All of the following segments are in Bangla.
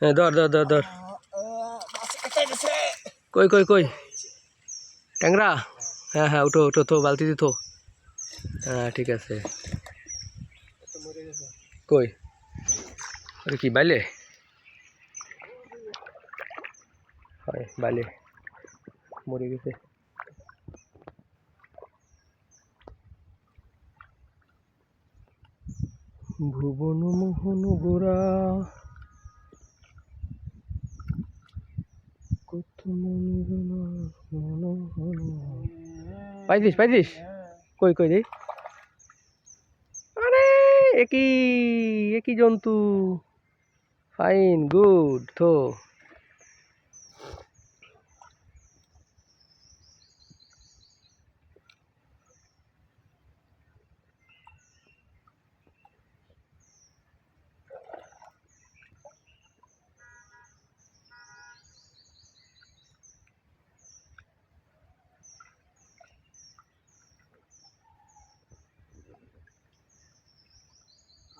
হ্যাঁ ধর ধর ধর ধর। কই কই কই? ট্যাংরা? হ্যাঁ হ্যাঁ উঠো উঠো তো বালতিতে তো হ্যাঁ ঠিক আছে। কই? আরে কি, বাইলে? হয়, বাইলে। মরে গেছে। ভুবন মোহন গোরা পাইছিস পাইছিস? কই কই দেই আরে একই একই জন্তু। ফাইন গুড তো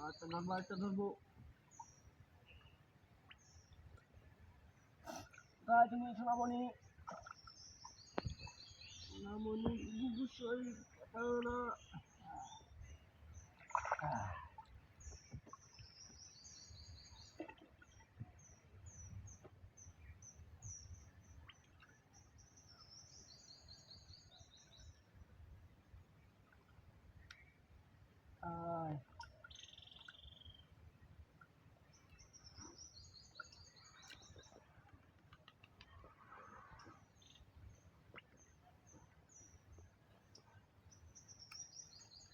আচ্ছা ধরবো একটা ধরবো। গাছ তুমি শোনাবনি সোনামণি বুবুসই না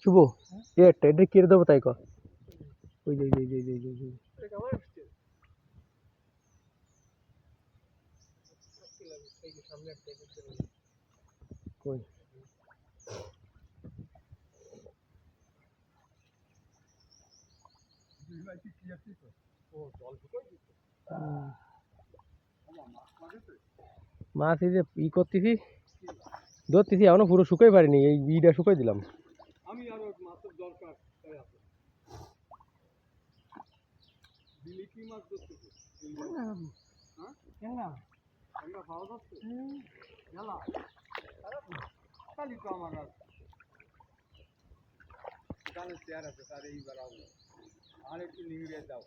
শুভ এ এটা কেড়ে দেবো তাই কর ওই যে ওই যে ওই যে। কই। মাছ এই যে ই করতেছি, ধরতেছি, এখনও পুরো শুকাই পারিনি, এই ইটা শুকাই দিলাম হ্যাঁ কেনা তো আমার আর চেয়ার আছে তার এইবার আসব আর একটু নিংড়ে দাও।